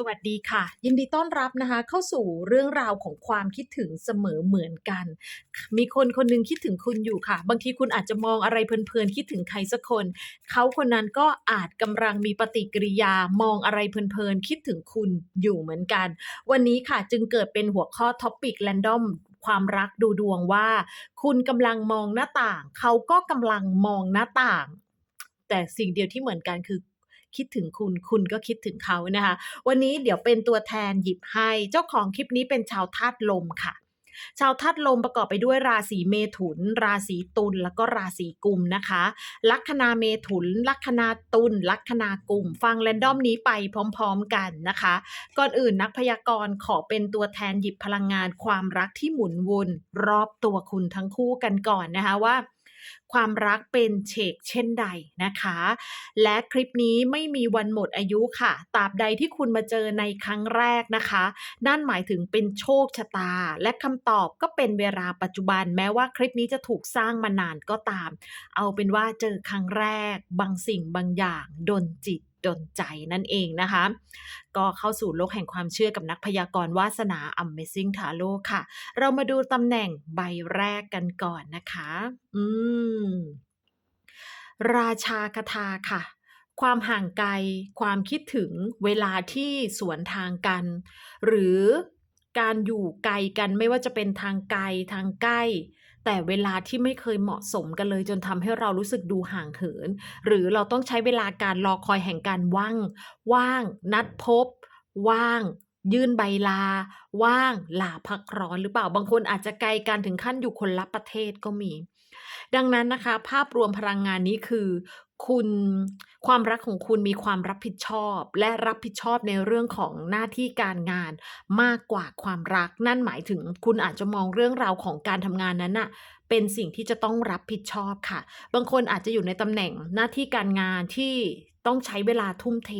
สวัสดีค่ะ ยินดีต้อนรับนะคะ เข้าสู่เรื่องราวของความคิดถึงเสมอเหมือนกัน มีคนคนหนึ่งคิดถึงคุณอยู่ค่ะ บางทีคุณอาจจะมองอะไรเพลินๆคิดถึงใครสักคน เขาคนนั้นก็อาจกำลังมีปฏิกิริยามองอะไรเพลินๆคิดถึงคุณอยู่เหมือนกัน วันนี้ค่ะจึงเกิดเป็นหัวข้อท็อปิกแรนดอมความรักดูดวงว่า คุณกำลังมองหน้าต่าง เขาก็กำลังมองหน้าต่าง แต่สิ่งเดียวที่เหมือนกันคือ คิดถึงคุณ คุณก็คิดถึงเขานะคะ วันนี้เดี๋ยวเป็นตัวแทนหยิบให้ เจ้าของคลิปนี้เป็นชาวธาตุลมค่ะชาวธาตุลมประกอบไปด้วยราศีเมถุน ราศีตุลแล้วก็ราศีกุมนะคะ ลัคนาเมถุน ลัคนาตุลลัคนากุม ฟังแรนดอมนี้ไปพร้อมๆกันนะคะ ก่อนอื่นนักพยากรณ์ขอเป็นตัวแทนหยิบพลังงานความรักที่หมุนวนรอบตัวคุณทั้งคู่กันก่อนนะคะว่า ความรักเป็นเฉกเช่นใดนะคะ และคลิปนี้ไม่มีวันหมดอายุค่ะตราบใดที่คุณมาเจอในครั้งแรกนะคะ นั่นหมายถึงเป็นโชคชะตา และคำตอบก็เป็นเวลาปัจจุบันแม้ว่าคลิปนี้จะถูกสร้างมานานก็ตาม เอาเป็นว่าเจอครั้งแรก บางสิ่งบางอย่างดนจิต ดนใจนั่นเองนะคะ ก็เข้าสู่โลกแห่งความเชื่อกับนักพยากรณ์วาสนา Amazing Tarot ค่ะ เรามาดูตำแหน่งใบแรกกันก่อนนะคะ อืม ราชาคทาค่ะความห่างไกล ความคิดถึงเวลาที่สวนทางกัน หรือการอยู่ไกลกันไม่ว่าจะเป็นทางไกลทางใกล้ แต่เวลาที่ไม่เคยเหมาะสมกันเลย จนทำให้เรารู้สึกดูห่างเหิน หรือเราต้องใช้เวลาการรอคอยแห่งการว่าง ว่าง นัดพบ ว่าง ยื่นใบลา ว่างลาพักร้อนหรือเปล่าบางคนอาจจะไกลกันถึงขั้นอยู่คนละประเทศก็มี ดังนั้นนะคะ ภาพรวมพลังงานนี้คือ คุณความรักของคุณมีความรับผิดชอบ และรับผิดชอบในเรื่องของหน้าที่การงานมากกว่าความรัก นั่นหมายถึงคุณอาจจะมองเรื่องราวของการทำงานนั้นน่ะเป็นสิ่งที่จะต้องรับผิดชอบค่ะ บางคนอาจจะอยู่ในตำแหน่งหน้าที่การงานที่ ต้องใช้เวลาทุ่มเท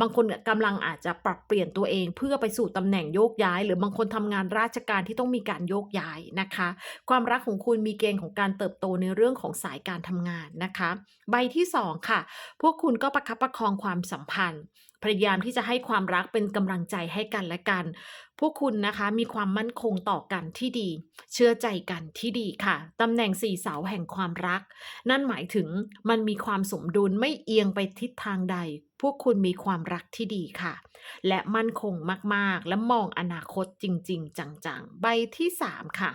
บางคนกำลังอาจจะปรับเปลี่ยนตัวเอง เพื่อไปสู่ตำแหน่งโยกย้าย หรือบางคนทำงานราชการที่ต้องมีการโยกย้ายนะคะ ความรักของคุณมีเกณฑ์ของการเติบโตในเรื่องของสายการทำงานนะคะ ใบที่สองค่ะ พวกคุณก็ประคับประคองความสัมพันธ์ พยายามที่จะให้ความรักเป็นกำลังใจให้กันและกัน พวกคุณนะคะมีความมั่นคงต่อกันที่ดี เชื่อใจกันที่ดีค่ะตำแหน่งสี่เสาแห่งความรัก นั่นหมายถึงมันมีความสมดุลไม่เอียงไปทิศทางใด พวกคุณมีความรักที่ดีค่ะ และมั่นคงมากๆ และมองอนาคตจริง ๆ จังๆ ใบที่สามค่ะ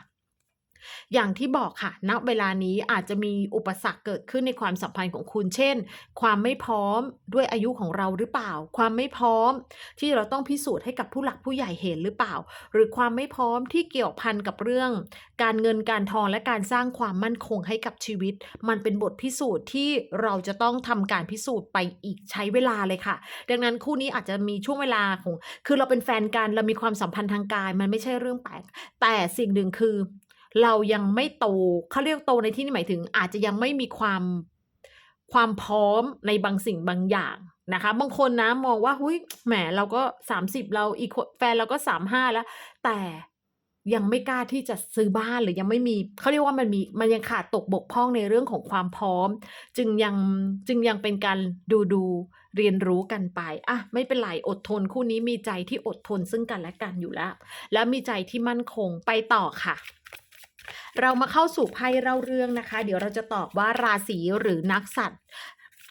อย่างที่บอกค่ะ ณ เวลานี้อาจจะมีอุปสรรคเกิดขึ้นในความสัมพันธ์ของคุณ เช่น ความไม่พร้อมด้วยอายุของเราหรือเปล่า ความไม่พร้อมที่เราต้องพิสูจน์ให้กับผู้หลักผู้ใหญ่เห็นหรือเปล่า หรือความไม่พร้อมที่เกี่ยวพันกับเรื่อง การเงินการทองและการสร้างความมั่นคงให้กับชีวิต มันเป็นบทพิสูจน์ที่เราจะต้องทำการพิสูจน์ไปอีกใช้เวลาเลยค่ะ ดังนั้นคู่นี้อาจจะมีช่วงเวลาของ คือเราเป็นแฟนกันเรามีความสัมพันธ์ทางกาย มันไม่ใช่เรื่องแปลก แต่สิ่งหนึ่งคือ เรายังไม่โตเขาเรียกโตในที่นี้หมายถึง อาจจะยังไม่มีความความพร้อมในบางสิ่งบางอย่างนะคะ บางคนนะมองว่า"อุ๊ยแหมเราก็30เราอีกแฟนเราก็35แล้ว"แต่ยังไม่กล้าที่จะซื้อบ้านหรือยังไม่มีเขาเรียกว่ามันมีมันยังขาดตกบกพร่องในเรื่องของความพร้อม จึงยังจึงยังเป็นการดูๆเรียนรู้กันไปอะไม่เป็นไรอดทนคู่นี้มีใจที่อดทนซึ่งกันและกันอยู่แล้ว และมีใจที่มั่นคงไปต่อค่ะ เรามาเข้าสู่ไพ่เล่าเรื่องนะคะ เดี๋ยวเราจะตอบว่าราศีหรือนักสัตว์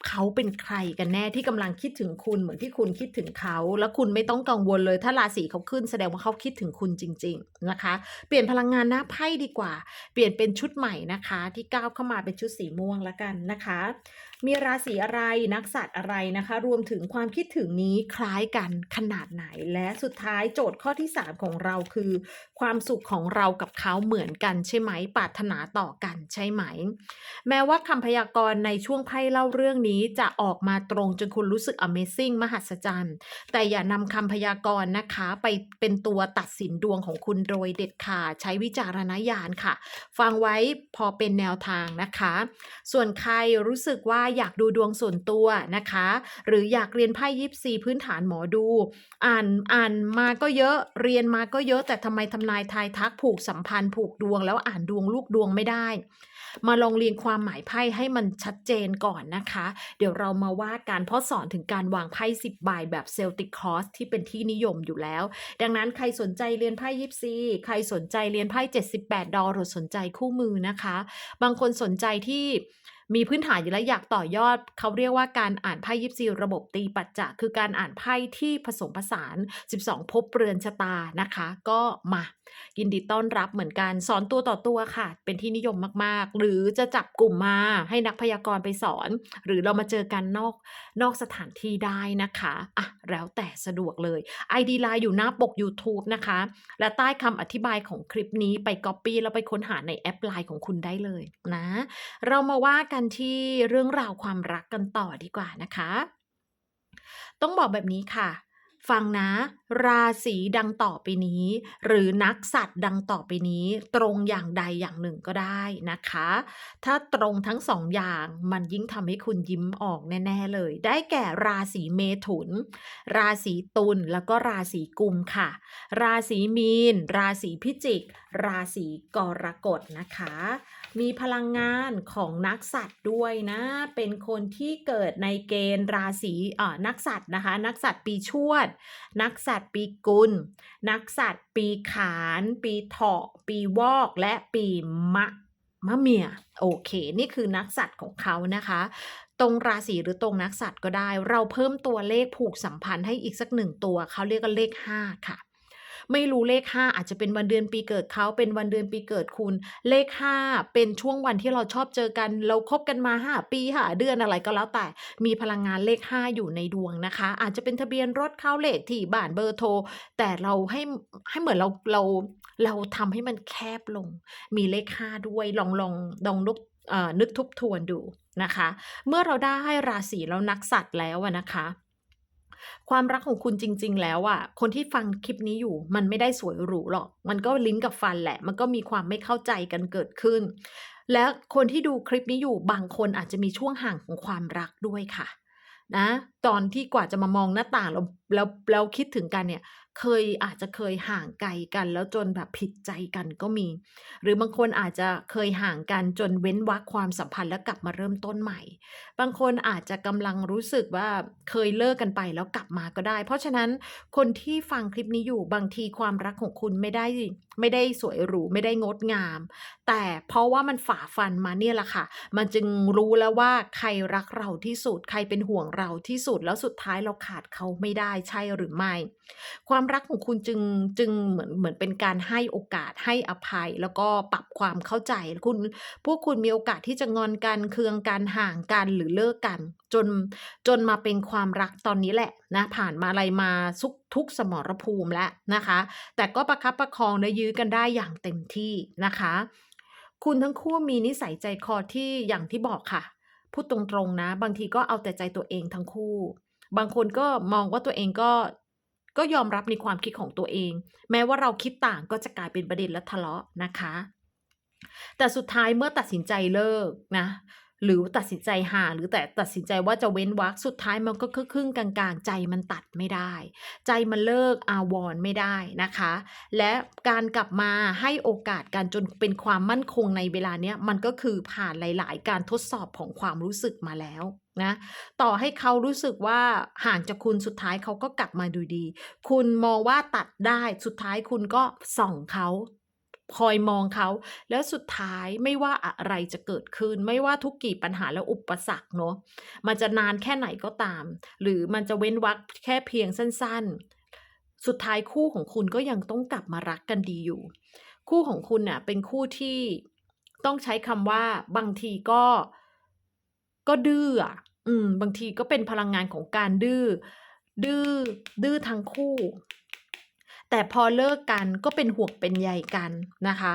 เขาเป็นใครกันแน่ที่กำลังคิดถึงคุณเหมือนที่คุณคิดถึงเขา แล้วคุณไม่ต้องกังวลเลย ถ้าราศีเขาขึ้นแสดงว่าเขาคิดถึงคุณจริง ๆนะคะ เปลี่ยนพลังงานหน้าไพ่ดีกว่า เปลี่ยนเป็นชุดใหม่นะคะ ที่ก้าวเข้ามาเป็นชุดสีม่วงละกันนะคะมีราศีอะไรนักสัตว์อะไรนะคะ รวมถึงความคิดถึงนี้คล้ายกันขนาดไหน และสุดท้ายโจทย์ข้อที่ 3 ของเราคือ ความสุขของเรากับเขาเหมือนกันใช่ไหมปรารถนาต่อกันใช่ไหม แม้ว่าคำพยากรณ์ในช่วงไพ่เล่าเรื่องนี้จะออกมาตรงจนคุณรู้สึก Amazing มหัศจรรย์ แต่อย่านำคำพยากรณ์นะคะไปเป็นตัวตัดสินดวงของคุณโดยเด็ดขาดใช้วิจารณญาณค่ะ ฟังไว้พอเป็นแนวทางนะคะ ส่วนใครรู้สึกว่าอยากดูดวงส่วนตัวนะคะ หรืออยากเรียนไพ่ยิปซีพื้นฐานหมอดู อ่านอ่านมาก็เยอะเรียนมาก็เยอะแต่ทำไมทำนายทายทักผูกสัมพันธ์ผูกดวง แล้วอ่านดวงลูกดวงไม่ได้ มาลองเรียงความหมายไพ่ให้มันชัดเจนก่อนนะคะ เดี๋ยวเรามาว่ากันเพราะสอนถึงการวางไพ่10ใบแบบเซลติกคอสที่เป็นที่นิยมอยู่แล้ว ดังนั้นใครสนใจเรียนไพ่ยิปซีใครสนใจเรียนไพ่78ดอลหรือสนใจคู่มือนะคะ บางคนสนใจที่ มีพื้นฐานอยู่แล้วอยากต่อยอด เขาเรียกว่าการอ่านไพ่ยิปซีระบบตีปัจจะคือการอ่านไพ่ที่ผสมผสาน 12 ภพเรือนชะตานะคะ ก็มายินดีต้อนรับเหมือนกันสอนตัวต่อตัวค่ะ เป็นที่นิยมมากๆ หรือจะจับกลุ่มมาให้นักพยากรณ์ไปสอน หรือเรามาเจอกันนอกนอกสถานที่ได้นะคะอะแล้วแต่สะดวกเลย ID Line อยู่หน้าปก YouTube นะคะ และใต้คำอธิบายของคลิปนี้ไป Copy แล้วไปค้นหาในแอป Line ของคุณได้เลยนะ เรามาว่ากันที่เรื่องราวความรักกันต่อดีกว่านะคะ ต้องบอกแบบนี้ค่ะ ฟังนะ ราศีดังต่อไปนี้ หรือนักสัตว์ดังต่อไปนี้ ตรงอย่างใดอย่างหนึ่งก็ได้นะคะ ถ้าตรงทั้งสองอย่างมันยิ่งทำให้คุณยิ้มออกแน่ ๆ เลย ได้แก่ราศีเมถุน ราศีตุลแล้วก็ราศีกุมค่ะ ราศีมีน ราศีพิจิก ราศีกรกฎนะคะ มีพลังงานของนักสัตว์ด้วยนะ เป็นคนที่เกิดในเกณฑ์ราศีเอ่อนักสัตว์นะคะ นักสัตว์ปีชวด นักสัตว์ปีกุล นักสัตว์ปีขาน ปีเถาะ ปีวอก และปีมะมะเมีย โอเค นี่คือนักสัตว์ของเขานะคะ ตรงราศีหรือตรงนักสัตว์ก็ได้ เราเพิ่มตัวเลขผูกสัมพันธ์ให้อีกสักหนึ่งตัว เขาเรียกว่าเลข 5 ค่ะ ไม่รู้เลข 5 อาจจะเป็นวันเดือนปีเกิดเขาเป็นวันเดือนปีเกิดคุณ เลข 5 เป็นช่วงวันที่เราชอบเจอกัน เราคบกันมา 5 ปีหาเดือนอะไรก็แล้วแต่ มีพลังงานเลข 5 อยู่ในดวงนะคะ อาจจะเป็นทะเบียนรถเข้าเลขที่บ้านเบอร์โทร แต่เราให้ให้เหมือนเราเราเราทำให้มันแคบลง มีเลข 5 ด้วยลองลองลองนึกเอ่อนึกทบทวนดูนะคะ เมื่อเราได้ราศีแล้วนักสัตว์แล้วนะคะ ความรักของคุณจริง ๆ แล้วอะคนที่ฟังคลิปนี้อยู่ มันไม่ได้สวยหรูหรอก มันก็ลิ้นกับฟันแหละ มันก็มีความไม่เข้าใจกันเกิดขึ้น และคนที่ดูคลิปนี้อยู่บางคนอาจจะมีช่วงห่างของความรักด้วยค่ะนะตอนที่กว่าจะมามองหน้าต่างแล้วแล้วแล้วคิดถึงกันเนี่ย เคยอาจจะเคยห่างไกลกัน แล้วจนแบบผิดใจกันก็มี หรือบางคนอาจจะเคยห่างกันจนเว้นวรรคความสัมพันธ์แล้วกลับมาเริ่มต้นใหม่ บางคนอาจจะกำลังรู้สึกว่าเคยเลิกกันไปแล้วกลับมาก็ได้ เพราะฉะนั้นคนที่ฟังคลิปนี้อยู่บางทีความรักของคุณไม่ได้ไม่ได้สวยหรูไม่ได้งดงาม แต่เพราะว่ามันฝ่าฟันมาเนี่ยแหละค่ะ มันจึงรู้แล้วว่าใครรักเราที่สุด ใครเป็นห่วงเราที่สุด แล้วสุดท้ายเราขาดเขาไม่ได้ใช่หรือไม่ ความรักของคุณจึงจึงเหมือนเหมือนเป็นการให้โอกาสให้อภัย แล้วก็ปรับความเข้าใจคุณ พวกคุณมีโอกาสที่จะงอนกันเคืองกันห่างกันหรือเลิกกัน จนจนมาเป็นความรักตอนนี้แหละนะผ่านมาอะไรมาทุกทุกสมรภูมิแล้วนะคะ แต่ก็ประคับประคองและยื้อกันได้อย่างเต็มที่นะคะ คุณทั้งคู่มีนิสัยใจคอที่อย่างที่บอกค่ะพูดตรงๆนะ บางทีก็เอาแต่ใจตัวเองทั้งคู่ บางคนก็มองว่าตัวเองก็ ก็ยอมรับในความคิดของตัวเอง แม้ว่าเราคิดต่างก็จะกลายเป็นประเด็นและทะเลาะนะคะ แต่สุดท้ายเมื่อตัดสินใจเลิกนะหรือตัดสินใจห่างหรือแต่ตัดสินใจว่าจะเว้นวรรคสุดท้ายมันก็ครึ่งกลางๆ ใจมันตัดไม่ได้ ใจมันเลิกอาวรไม่ได้นะคะ และการกลับมาให้โอกาสกันจนเป็นความมั่นคงในเวลาเนี้ยมันก็คือผ่านหลาย ๆ การทดสอบของความรู้สึกมาแล้ว นะต่อให้เขารู้สึกว่าห่างจากคุณสุดท้ายเขาก็กลับมาดูดี คุณมองว่าตัดได้สุดท้ายคุณก็ส่องเขาคอยมองเขาแล้วสุดท้ายไม่ว่าอะไรจะเกิดขึ้น ไม่ว่าทุกกี่ปัญหาและอุปสรรคเนาะมันจะนานแค่ไหนก็ตาม หรือมันจะเว้นวรรคแค่เพียงสั้น ๆ สุดท้ายคู่ของคุณก็ยังต้องกลับมารักกันดีอยู่ คู่ของคุณเน่ะเป็นคู่ที่ต้องใช้คำว่าบางทีก็ก็ดื้อ อืม บางทีก็เป็นพลังงานของการดื้อ ดื้อ ดื้อทั้งคู่ แต่พอเลิกกันก็เป็นห่วงเป็นใยกันนะคะ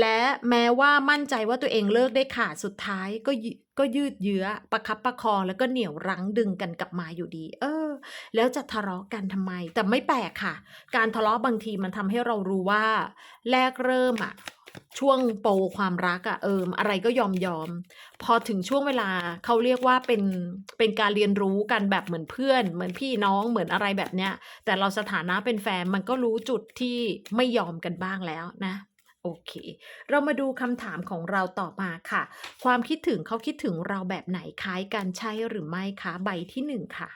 และแม้ว่ามั่นใจว่าตัวเองเลิกได้ขาดสุดท้ายก็ยก็ยืดเยื้อประคับประคองแล้วก็เหนี่ยวรั้งดึงกันกลับมาอยู่ดี เออ แล้วจะทะเลาะกันทำไม แต่ไม่แปลกค่ะ การทะเลาะบางทีมันทำให้เรารู้ว่า แรกเริ่มอะ ช่วงโปรความรักอะเอออะไรก็ยอมยอม พอถึงช่วงเวลาเขาเรียกว่าเป็นเป็นการเรียนรู้กันแบบเหมือนเพื่อน เหมือนพี่น้องเหมือนอะไรแบบเนี้ย แต่เราสถานะเป็นแฟนมันก็รู้จุดที่ไม่ยอมกันบ้างแล้วนะโอเค เรามาดูคำถามของเราต่อมาค่ะ ความคิดถึงเขาคิดถึงเราแบบไหนคล้ายกันใช่หรือไม่คะใบที่หนึ่งค่ะ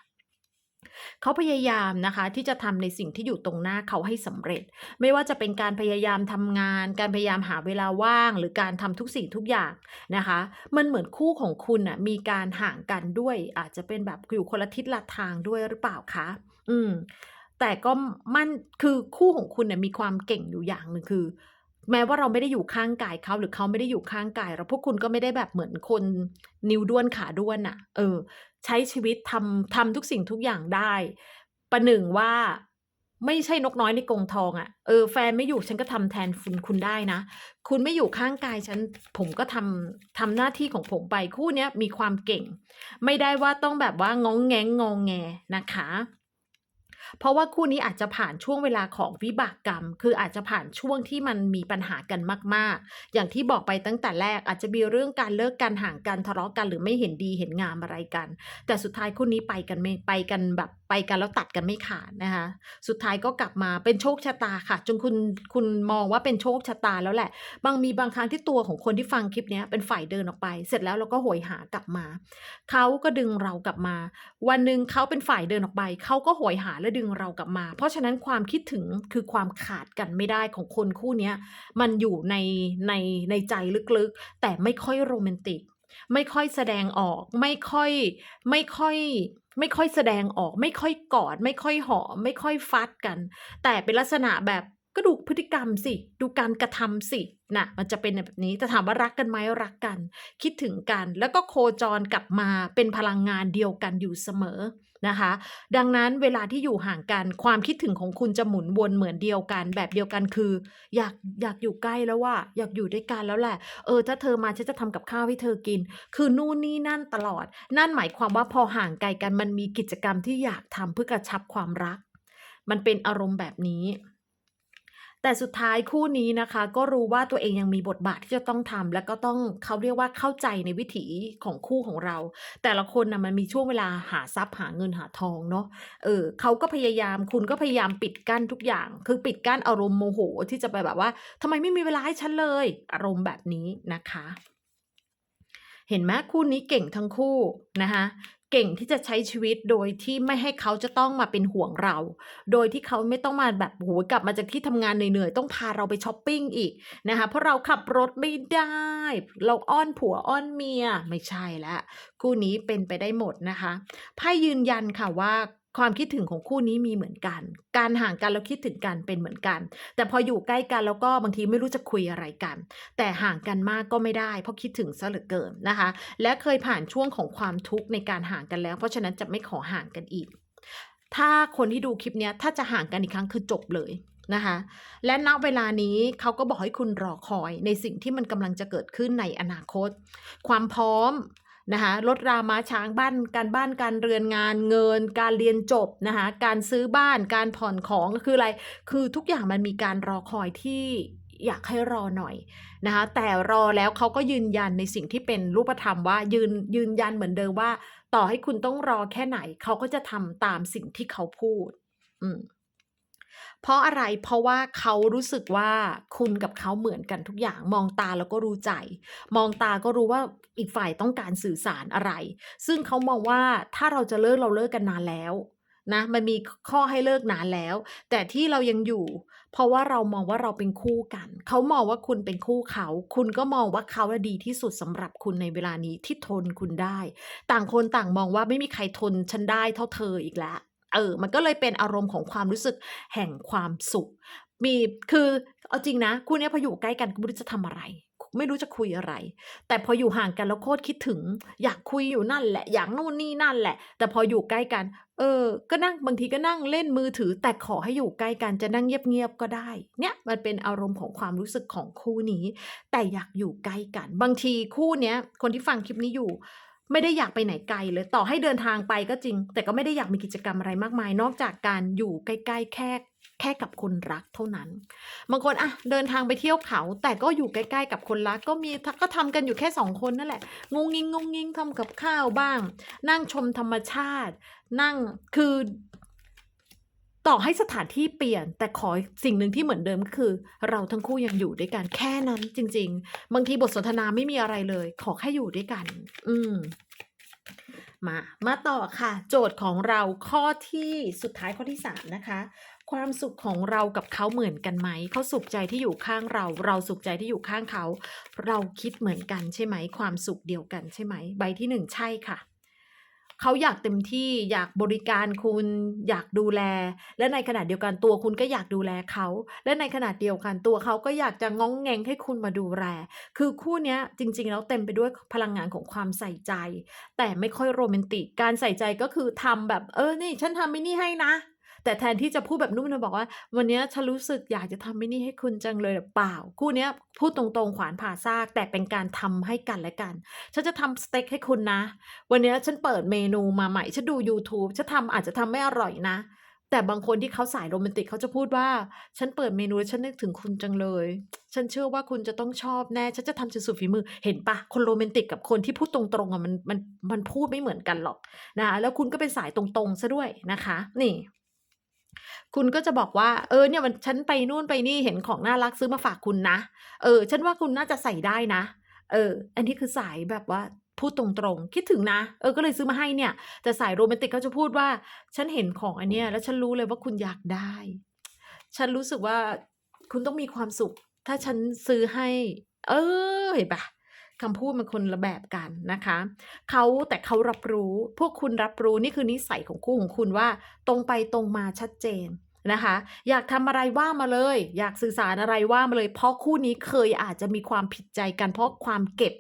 เขาพยายามนะคะที่จะทำในสิ่งที่อยู่ตรงหน้าเขาให้สำเร็จ ไม่ว่าจะเป็นการพยายามทำงาน การพยายามหาเวลาว่าง หรือการทำทุกสิ่งทุกอย่างนะคะ มันเหมือนคู่ของคุณน่ะมีการห่างกันด้วย อาจจะเป็นแบบอยู่คนละทิศละทางด้วยหรือเปล่าคะ อืม แต่ก็มั่นคือคู่ของคุณเนี่ยมีความเก่งอยู่อย่างหนึ่งคือแม้ว่าเราไม่ได้อยู่ข้างกายเขาหรือเขาไม่ได้อยู่ข้างกายเราพวกคุณก็ไม่ได้แบบเหมือนคนนิ้วด้วนขาด้วนน่ะ เออ ใช้ชีวิตทำทำทุกสิ่งทุกอย่างได้ ประหนึ่งว่าไม่ใช่นกน้อยในกรงทองอะ่ะ เออแฟนไม่อยู่ฉันก็ทำแทนคุณคุณได้นะ คุณไม่อยู่ข้างกายฉันผมก็ทำทำหน้าที่ของผมไปคู่เนี้ยมีความเก่ง ไม่ได้ว่าต้องแบบว่างองแงงงองแงนะคะ เพราะว่าคู่นี้อาจจะผ่านช่วงเวลาของวิบากกรรม คืออาจจะผ่านช่วงที่มันมีปัญหากันมาก ๆ อย่างที่บอกไปตั้งแต่แรกอาจจะมีเรื่องการเลิกกันห่างกันทะเลาะกันหรือไม่เห็นดีเห็นงามอะไรกัน แต่สุดท้ายคู่นี้ไปกันไม่ไปกันแบบ ไปกันแล้วตัดกันไม่ขาดนะคะ สุดท้ายก็กลับมาเป็นโชคชะตาค่ะ จนคุณคุณมองว่าเป็นโชคชะตาแล้วแหละ บางมีบางครั้งที่ตัวของคนที่ฟังคลิปนี้เป็นฝ่ายเดินออกไป เสร็จแล้วเราก็โหยหากลับมา เขาก็ดึงเรากลับมา วันหนึ่งเขาเป็นฝ่ายเดินออกไป เขาก็โหยหาและดึงเรากลับมา เพราะฉะนั้นความคิดถึงคือความขาดกันไม่ได้ของคนคู่นี้มันอยู่ในในในใจลึกๆ แต่ไม่ค่อยโรแมนติก ไม่ค่อยแสดงออก ไม่ค่อย ไม่ค่อย ไม่ค่อยแสดงออก ไม่ค่อยกอด ไม่ค่อยหอม ไม่ค่อยฟัดกัน แต่เป็นลักษณะแบบก็ดูพฤติกรรมสิ ดูการกระทำสินะมันจะเป็นแบบนี้แต่ถามว่ารักกันไหมรักกัน คิดถึงกัน แล้วก็โคจรกลับมาเป็นพลังงานเดียวกันอยู่เสมอ นะคะ ดังนั้นเวลาที่อยู่ห่างกันความคิดถึงของคุณจะหมุนวนเหมือนเดียวกันแบบเดียวกันคือ อยากอยากอยู่ใกล้แล้วว่าอยากอยู่ด้วยกันแล้วแหละ เออ ถ้าเธอมาฉันจะทำกับข้าวให้เธอกิน คือนู่นนี่นั่นตลอด นั่นหมายความว่าพอห่างไกลกันมันมีกิจกรรมที่อยากทำเพื่อกระชับความรัก มันเป็นอารมณ์แบบนี้ แต่สุดท้ายคู่นี้นะคะ ก็รู้ว่าตัวเองยังมีบทบาทที่จะต้องทำแล้วก็ต้องเขาเรียกว่าเข้าใจในวิถีของคู่ของเรา แต่ละคนนะมันมีช่วงเวลาหาทรัพย์หาเงินหาทองเนาะเออเขาก็พยายามคุณก็พยายามปิดกั้นทุกอย่าง คือปิดกั้นอารมณ์โมโหที่จะไปแบบว่าทำไมไม่มีเวลาให้ฉันเลย อารมณ์แบบนี้นะคะเห็นไหมคู่นี้เก่งทั้งคู่นะคะ เก่งที่จะใช้ชีวิตโดยที่ไม่ให้เขาจะต้องมาเป็นห่วงเรา โดยที่เขาไม่ต้องมาแบบโหกลับมาจากที่ทำงานเหนื่อยๆต้องพาเราไปช้อปปิ้งอีกนะคะเพราะเราขับรถไม่ได้ เราอ้อนผัวอ้อนเมียไม่ใช่แล้วคู่นี้เป็นไปได้หมดนะคะไพ่ยืนยันค่ะว่า ความคิดถึงของคู่นี้มีเหมือนกัน การห่างกันแล้วคิดถึงกันเป็นเหมือนกัน แต่พออยู่ใกล้กันแล้วก็บางทีไม่รู้จะคุยอะไรกัน แต่ห่างกันมากก็ไม่ได้ เพราะคิดถึงซะเหลือเกินนะคะ และเคยผ่านช่วงของความทุกข์ในการห่างกันแล้ว เพราะฉะนั้นจะไม่ขอห่างกันอีก ถ้าคนที่ดูคลิปนี้ถ้าจะห่างกันอีกครั้งคือจบเลยนะคะและณเวลานี้เขาก็บอกให้คุณรอคอยในสิ่งที่มันกำลังจะเกิดขึ้นในอนาคต ความพร้อม นะคะลดรามาช้างบ้านการบ้านการเรือนงานเงิน การเรียนจบนะคะการซื้อบ้านการผ่อนของคืออะไร คือทุกอย่างมันมีการรอคอยที่อยากให้รอหน่อยนะคะแต่รอแล้วเขาก็ยืนยันในสิ่งที่เป็นรูปธรรมว่ายืนยืนยันเหมือนเดิมว่า ต่อให้คุณต้องรอแค่ไหนเขาก็จะทำตามสิ่งที่เขาพูด อืมเพราะอะไร เพราะว่าเขารู้สึกว่าคุณกับเขาเหมือนกันทุกอย่าง มองตาแล้วก็รู้ใจ มองตาก็รู้ว่า อีกฝ่ายต้องการสื่อสารอะไร ซึ่งเขามองว่าถ้าเราจะเลิกเราเลิกกันนานแล้วนะมันมีข้อให้เลิกนานแล้ว แต่ที่เรายังอยู่ เพราะว่าเรามองว่าเราเป็นคู่กัน เขามองว่าคุณเป็นคู่เขา คุณก็มองว่าเขาดีที่สุดสำหรับคุณในเวลานี้ที่ทนคุณได้ ต่างคนต่างมองว่าไม่มีใครทนฉันได้เท่าเธออีกแล้วเออ มันก็เลยเป็นอารมณ์ของความรู้สึกแห่งความสุข มีคือเอาจริงนะ คู่นี้พออยู่ใกล้กันก็ไม่รู้จะทำอะไร ไม่รู้จะคุยอะไร แต่พออยู่ห่างกันแล้วโคตรคิดถึง อยากคุยอยู่นั่นแหละ อยากนู่นนี่นั่นแหละ แต่พออยู่ใกล้กัน เออ ก็นั่งบางทีก็นั่งเล่นมือถือ แต่ขอให้อยู่ใกล้กันจะนั่งเงียบๆก็ได้ เนี่ยมันเป็นอารมณ์ของความรู้สึกของคู่นี้ แต่อยากอยู่ใกล้กัน บางทีคู่เนี้ยคนที่ฟังคลิปนี้อยู่ไม่ได้อยากไปไหนไกลเลยต่อให้เดินทางไปก็จริง แต่ก็ไม่ได้อยากมีกิจกรรมอะไรมากมาย นอกจากการอยู่ใกล้ ๆ แค่ แค่กับคนรักเท่านั้น บางคนอะเดินทางไปเที่ยวเขา แต่ก็อยู่ใกล้ๆกับคนรักก็มีก็ทำกันอยู่แค่สองคนนั่นแหละ งงงิงงงงิงทำกับข้าวบ้าง นั่งชมธรรมชาติ นั่งคือต่อให้สถานที่เปลี่ยน แต่ขอสิ่งหนึ่งที่เหมือนเดิมก็คือ เราทั้งคู่ยังอยู่ด้วยกันแค่นั้นจริง ๆ บางทีบทสนทนาไม่มีอะไรเลย ขอแค่อยู่ด้วยกัน อืม มา มาต่อค่ะ โจทย์ของเราข้อที่สุดท้ายข้อที่สามนะคะ ความสุขของเรากับเขาเหมือนกันไหม เขาสุขใจที่อยู่ข้างเรา เราสุขใจที่อยู่ข้างเขา เราคิดเหมือนกันใช่ไหม ความสุขเดียวกันใช่ไหม ใบที่หนึ่งใช่ค่ะ เขาอยากเต็มที่อยากบริการคุณอยากดูแล และในขณะเดียวกันตัวคุณก็อยากดูแลเขา และในขณะเดียวกันตัวเขาก็อยากจะง้องแงงให้คุณมาดูแล คือคู่นี้จริง ๆ แล้วเต็มไปด้วยพลังงานของความใส่ใจ แต่ไม่ค่อยโรแมนติก การใส่ใจก็คือทำแบบเออนี่ฉันทำไม่นี่ให้นะ แต่แทนที่จะพูดแบบนุ่มนวลบอกว่า วันนี้ฉันรู้สึกอยากจะทำไอ้นี่ให้คุณจังเลยเปล่า คู่นี้พูดตรงๆขวานผ่าซาก แต่เป็นการทำให้กันและกัน ฉันจะทำสเต็กให้คุณนะ วันนี้ฉันเปิดเมนูมาใหม่ ฉันดู YouTube ฉันทำอาจจะทำไม่อร่อยนะแต่บางคนที่เขาสายโรแมนติกเขาจะพูดว่า ฉันเปิดเมนูแล้วฉันนึกถึงคุณจังเลย ฉันเชื่อว่าคุณจะต้องชอบแน่ ฉันจะทำจนสุดฝีมือเห็นปล่าคนโรแมนติกกับคนที่พูดตรงๆอะมันมันมันพูดไม่เหมือนกันหรอกนะคะแล้วคุณก็เป็นสายตรงๆเสียด้วยนะคะ นี่ คุณก็จะบอกว่า เออเนี่ยวันฉันไปนู่นไปนี่เห็นของน่ารักซื้อมาฝากคุณนะ เออ ฉันว่าคุณน่าจะใส่ได้นะ เออ อันนี้คือสายแบบว่าพูดตรงๆ คิดถึงนะ เออ ก็เลยซื้อมาให้เนี่ย แต่สายโรแมนติกเขาจะพูดว่า ฉันเห็นของอันเนี้ย แล้วฉันรู้เลยว่าคุณอยากได้ ฉันรู้สึกว่าคุณต้องมีความสุข ถ้าฉันซื้อให้ เออ เห็นปล่า คำพูดมันคนละแบบกันนะคะเขาแต่เขารับรู้พวกคุณรับรู้นี่คือนิสัยของคู่ของคุณว่า ตรงไปตรงมาชัดเจนนะคะ อยากทำอะไรว่ามาเลย อยากสื่อสารอะไรว่ามาเลย เพราะคู่นี้เคยอาจจะมีความผิดใจกันเพราะความเก็บ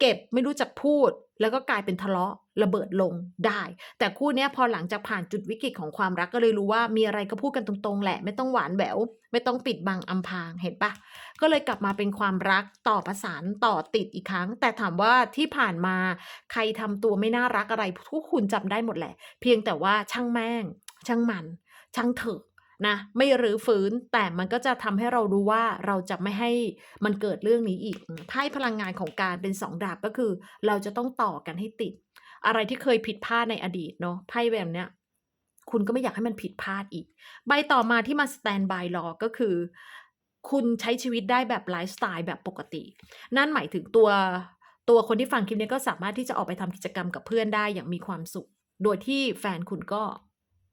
เก็บไม่รู้จักพูด แล้วก็กลายเป็นทะเลาะระเบิดลงได้ แต่คู่นี้พอหลังจากผ่านจุดวิกฤตของความรักก็เลยรู้ว่ามีอะไรก็พูดกันตรงๆ แหละ ไม่ต้องหวานแหวว ไม่ต้องปิดบังอำพรางเห็นปล่าก็เลยกลับมาเป็นความรักต่อประสานต่อติดอีกครั้ง แต่ถามว่าที่ผ่านมาใครทำตัวไม่น่ารักอะไรทุกคุณจำได้หมดแหละ เพียงแต่ว่าช่างแม่ง ช่างมัน ช่างเถอะ นะไม่รื้อฟื้นแต่มันก็จะทำให้เรารู้ว่าเราจะไม่ให้มันเกิดเรื่องนี้อีกไพ่พลังงานของการเป็น2ดาบก็คือ เราจะต้องต่อกันให้ติด อะไรที่เคยผิดพลาดในอดีตเนาะไพ่แบบเนี้ยคุณก็ไม่อยากให้มันผิดพลาดอีก ใบต่อมาที่มาสแตนบายรอก็คือ คุณใช้ชีวิตได้แบบไลฟ์สไตล์แบบปกติ นั่นหมายถึงตัวตัวคนที่ฟังคลิปนี้ก็สามารถที่จะออกไปทำกิจกรรมกับเพื่อนได้อย่างมีความสุข โดยที่แฟนคุณก็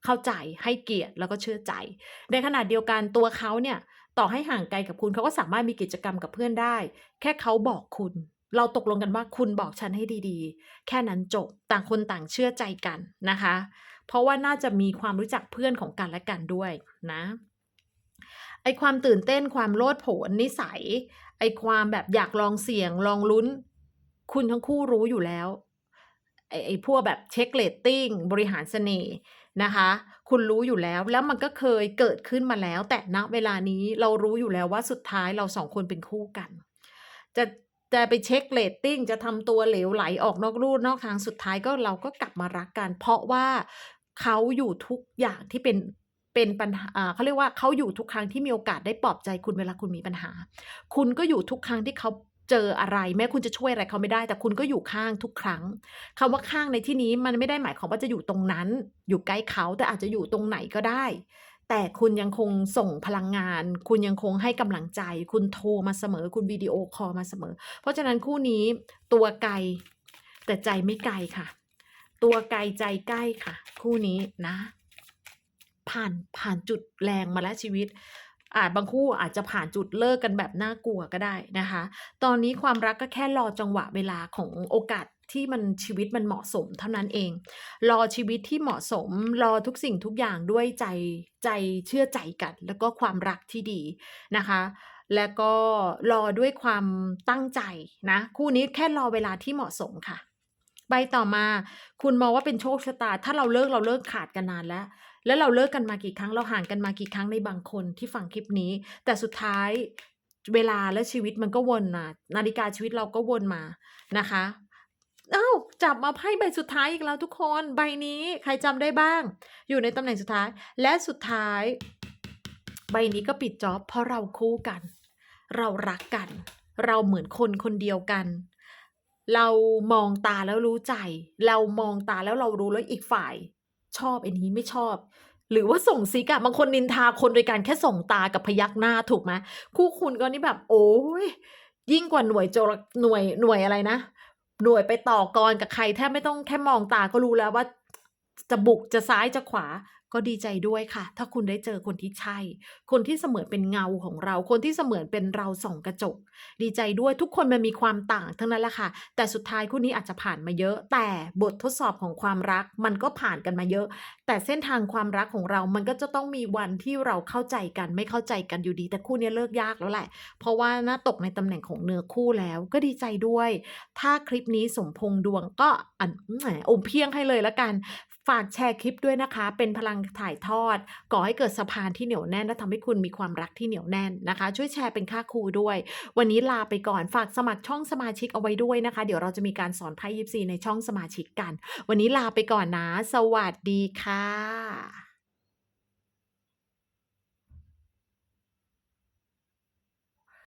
เข้าใจให้เกียรติแล้วก็เชื่อใจ ในขณะเดียวกันตัวเขาเนี่ยต่อให้ห่างไกลกับคุณเขาก็สามารถมีกิจกรรมกับเพื่อนได้ แค่เขาบอกคุณ เราตกลงกันว่าคุณบอกฉันให้ดีๆ แค่นั้นจบต่างคนต่างเชื่อใจกันนะคะ เพราะว่าน่าจะมีความรู้จักเพื่อนของกันและกันด้วยนะไอความตื่นเต้นความโลดโผนนิสัย ไอความแบบอยากลองเสี่ยงลองลุ้น คุณทั้งคู่รู้อยู่แล้วไอไอพวกแบบเช็กเรตติ้งบริหารเสน่ห์ นะคะ คุณรู้อยู่แล้วแล้วมันก็เคยเกิดขึ้นมาแล้ว แต่ณเวลานี้เรารู้อยู่แล้วว่าสุดท้ายเรา2คนเป็นคู่กัน จะจะไปเช็กเรตติ้งจะทำตัวเหลวไหลออกนอกลู่นอกทางสุดท้ายก็เราก็กลับมารักกัน เพราะว่าเขาอยู่ทุกอย่างที่เป็นเป็นปัญหาเขาเรียกว่าเขาอยู่ทุกครั้งที่มีโอกาสได้ปลอบใจคุณเวลาคุณมีปัญหา คุณก็อยู่ทุกครั้งที่เขา เจออะไร แม้คุณจะช่วยอะไรเขาไม่ได้ แต่คุณก็อยู่ข้างทุกครั้งคำว่าข้างในที่นี้มันไม่ได้หมายความว่าจะอยู่ตรงนั้น อยู่ใกล้เขาแต่อาจจะอยู่ตรงไหนก็ได้ แต่คุณยังคงส่งพลังงาน คุณยังคงให้กำลังใจ คุณโทรมาเสมอ คุณวิดีโอคอลมาเสมอ เพราะฉะนั้นคู่นี้ตัวไกล แต่ใจไม่ไกลค่ะ ตัวไกลใจใกล้ค่ะ คู่นี้นะ ผ่านผ่านจุดแรงมาแล้วชีวิต อาจบางคู่อาจจะผ่านจุดเลิกกันแบบน่ากลัวก็ได้นะคะ ตอนนี้ความรักก็แค่รอจังหวะเวลาของโอกาสที่มันชีวิตมันเหมาะสมเท่านั้นเอง รอชีวิตที่เหมาะสม รอทุกสิ่งทุกอย่างด้วยใจใจเชื่อใจกัน แล้วก็ความรักที่ดีนะคะ แล้วก็รอด้วยความตั้งใจนะ คู่นี้แค่รอเวลาที่เหมาะสมค่ะ ใบต่อมา คุณมองว่าเป็นโชคชะตา ถ้าเราเลิกเราเลิกขาดกันนานแล้ว แล้วเราเลิกกันมากี่ครั้งเราห่างกันมากี่ครั้งในบางคนที่ฟังคลิปนี้ แต่สุดท้ายเวลาและชีวิตมันก็วนมานาฬิกาชีวิตเราก็วนมานะคะอ้าวจับมาไพ่ใบสุดท้ายอีกแล้วทุกคนใบนี้ใครจำได้บ้าง อยู่ในตำแหน่งสุดท้าย และสุดท้าย ใบนี้ก็ปิดจ็อบเพราะเราคู่กัน เรารักกัน เราเหมือนคนคนเดียวกันเรามองตาแล้วรู้ใจ เรามองตาแล้วเรารู้แล้วอีกฝ่าย ชอบไอ้นี้ไม่ชอบ หรือว่าส่งซิกอะบางคนนินทาคนโดยการแค่ส่งตากับพยักหน้าถูกไหมคู่คุณก็นี่แบบ โอ้ยยิ่งกว่าหน่วยโจรหน่วยหน่วยอะไรนะ หน่วยไปต่อกรกับใครแทบไม่ต้องแค่มองตาก็รู้แล้วว่าจะบุกจะซ้ายจะขวา ก็ดีใจด้วยค่ะ ถ้าคุณได้เจอคนที่ใช่ คนที่เสมือนเป็นเงาของเรา คนที่เสมือนเป็นเราส่องกระจก ดีใจด้วยทุกคนมันมีความต่างทั้งนั้นแหละค่ะ แต่สุดท้ายคู่นี้อาจจะผ่านมาเยอะ แต่บททดสอบของความรักมันก็ผ่านกันมาเยอะ แต่เส้นทางความรักของเรา มันก็จะต้องมีวันที่เราเข้าใจกันไม่เข้าใจกันอยู่ดี แต่คู่นี้เลิกยากแล้วแหละ เพราะว่าน่าตกในตำแหน่งของเนื้อคู่แล้ว ก็ดีใจด้วย ถ้าคลิปนี้สมพงษ์ดวงก็อันแหมอมเพียงให้เลยละกันากแชร์คลิปด้วยนะคะ เป็นพลังถ่ายทอด ก่อให้เกิดสะพานที่เหนียวแน่นและทำให้คุณมีความรักที่เหนียวแน่นนะคะ ช่วยแชร์เป็นค่าครูด้วย วันนี้ลาไปก่อนฝากสมัครช่องสมาชิกเอาไว้ด้วยนะคะ เดี๋ยวเราจะมีการสอนไพ่ยิปซีในช่องสมาชิกกัน วันนี้ลาไปก่อนนะ สวัสดีค่ะ